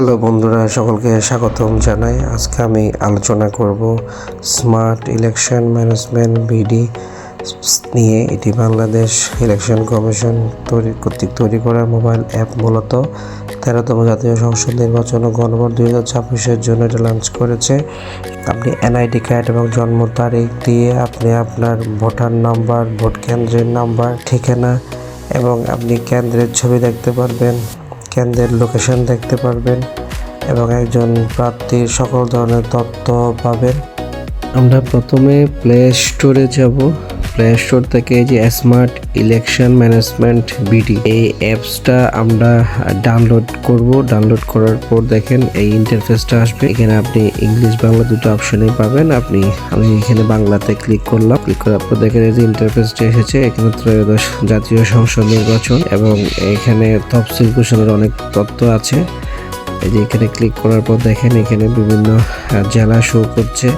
Hello বন্ধুরা, সকলকে স্বাগতম জানাই। আজকে আমি আলোচনা করব স্মার্ট ইলেকশন ম্যানেজমেন্ট বিডি নিয়ে। এটি বাংলাদেশ ইলেকশন কমিশন তৈরি, কর্তৃক তৈরি করা মোবাইল অ্যাপ মূলত। তেরোতম জাতীয় সংসদ নির্বাচন ও গণভোট দুই হাজার ছাব্বিশের জন্য এটা লঞ্চ করেছে। আপনি এনআইডি কার্ড এবং জন্ম তারিখ দিয়ে আপনি আপনার ভোটার নাম্বার, ভোট কেন্দ্রের নাম্বার, ঠিকানা এবং আপনি কেন্দ্রের ছবি দেখতে পারবেন। কেন্দ্রের লোকেশন দেখতে পারবেন এবং একজন প্রার্থীর সকল ধরনের তথ্য পাবেন। আমরা প্রথমে প্লে স্টোরে যাব। প্লে স্টোর থেকে যে স্মার্ট ইলেকশন ম্যানেজমেন্ট বিডি এই অ্যাপসটা আমরা ডাউনলোড করব। ডাউনলোড করার পর দেখেন এই ইন্টারফেসটা আসবে। এখানে আপনি ইংলিশ বাংলা দুটো অপশনই পাবেন। আপনি, আমি এখানে বাংলাতে ক্লিক করলাম। ক্লিক করার পর দেখেন এই যে ইন্টারফেসটা এসেছে। এখানে ত্রয়োদশ জাতীয় সংসদ নির্বাচন এবং এখানে তফসিল ঘোষণার অনেক তথ্য আছে। এই যে এখানে ক্লিক করার পর দেখেন এখানে বিভিন্ন জেলা শো করছে।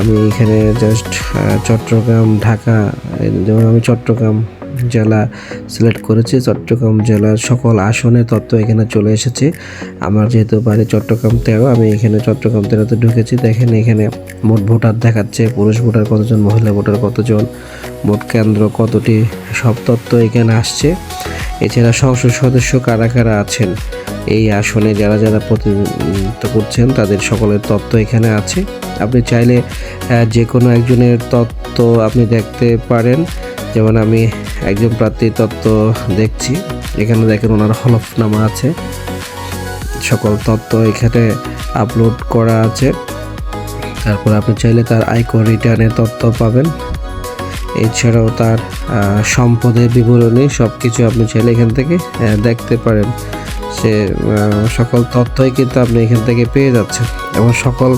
আমি এখানে জাস্ট চট্টগ্রাম, ঢাকা যেমন আমি চট্টগ্রাম জেলা সিলেক্ট করেছি। চট্টগ্রাম জেলার সকল আসনের তথ্য এখানে চলে এসেছে। আমার যেহেতু বাড়ি চট্টগ্রাম তেরো, আমি এখানে চট্টগ্রাম তেরোতে ঢুকেছি। দেখেন এখানে মোট ভোটার দেখাচ্ছে, পুরুষ ভোটার কতজন, মহিলা ভোটার কতজন, মোট কেন্দ্র কতটি, সব তথ্য এখানে আসছে। এছাড়া সংসদ সদস্য কারা কারা আছেন? এই আসনে যারা যারা প্রতিনিধিত্ব করছেন, তাদের সকলের তত্ত্ব এখানে আছে। আপনি চাইলে যে কোনো একজনের তত্ত্ব আপনি দেখতে পারেন। যেমন আমি একজন প্রার্থীর তত্ত্ব দেখছি। এখানে দেখেন ওনার হলফনামা আছে। সকল তত্ত্ব এখানে আপলোড করা আছে। তারপর আপনি চাইলে তার আয়কর রিটার্নের তথ্য পাবেন। এছাড়াও তার সম্পদের বিবরণী সব কিছু আপনি চাইলে এখান থেকে দেখতে পারেন। সে সকল তথ্যই কিন্তু আপনি এখান থেকে পেয়ে যাচ্ছেন এবং সকল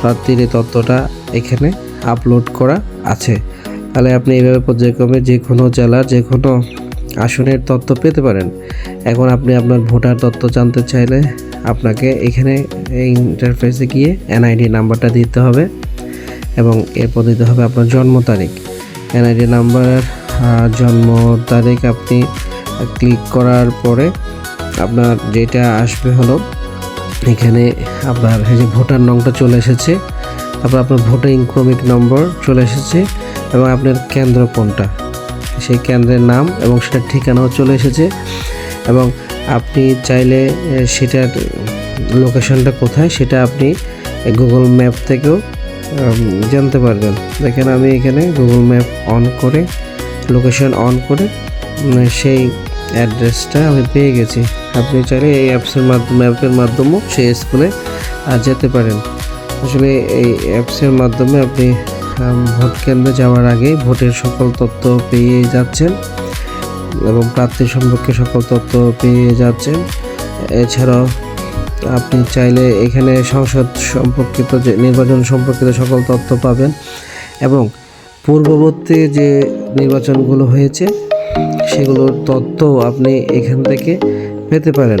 প্রার্থীর তথ্যটা এখানে আপলোড করা আছে। তাহলে আপনি এইভাবে পর্যায়ক্রমে যে কোনো জেলার যে কোনো আসনের তথ্য পেতে পারেন। এখন আপনি আপনার ভোটার তথ্য জানতে চাইলে আপনাকে এখানে এই ইন্টারফেসে গিয়ে এনআইডি নাম্বারটা দিতে হবে এবং এরপর দিতে হবে আপনার জন্ম তারিখ। এনআইডি নাম্বার জন্ম তারিখ আপনি ক্লিক করার পরে আপনার যেটা আসবে হলো, এখানে আপনার এই যে ভোটার নংটা চলে এসেছে, তারপর আপনার ভোটিং ক্রমিক নম্বর চলে এসেছে এবং আপনার কেন্দ্র কোনটা? সেই কেন্দ্রের নাম এবং সেটার ঠিকানাও চলে এসেছে এবং আপনি চাইলে সেটার লোকেশনটা কোথায় সেটা আপনি গুগল ম্যাপ থেকেও জানতে পারবেন। দেখেন আমি এখানে গুগল ম্যাপ অন করে, লোকেশন অন করে সেই অ্যাড্রেসটা আমি পেয়ে গেছি। আপনি চাইলে এই অ্যাপসের মাধ্যমে অ্যাপের মাধ্যমেও সেই স্কুলে যেতে পারেন। আসলে এই অ্যাপসের মাধ্যমে আপনি ভোট কেন্দ্রে যাওয়ার আগে ভোটের সকল তথ্য পেয়ে যাচ্ছেন এবং প্রার্থী সম্পর্কে সকল তথ্য পেয়ে যাচ্ছেন। এছাড়াও আপনি চাইলে এখানে সংসদ সম্পর্কিত যে, নির্বাচন সম্পর্কিত সকল তথ্য পাবেন এবং পূর্ববর্তী যে নির্বাচনগুলো হয়েছে সেগুলোর তথ্য আপনি এখান থেকে পেতে পারেন।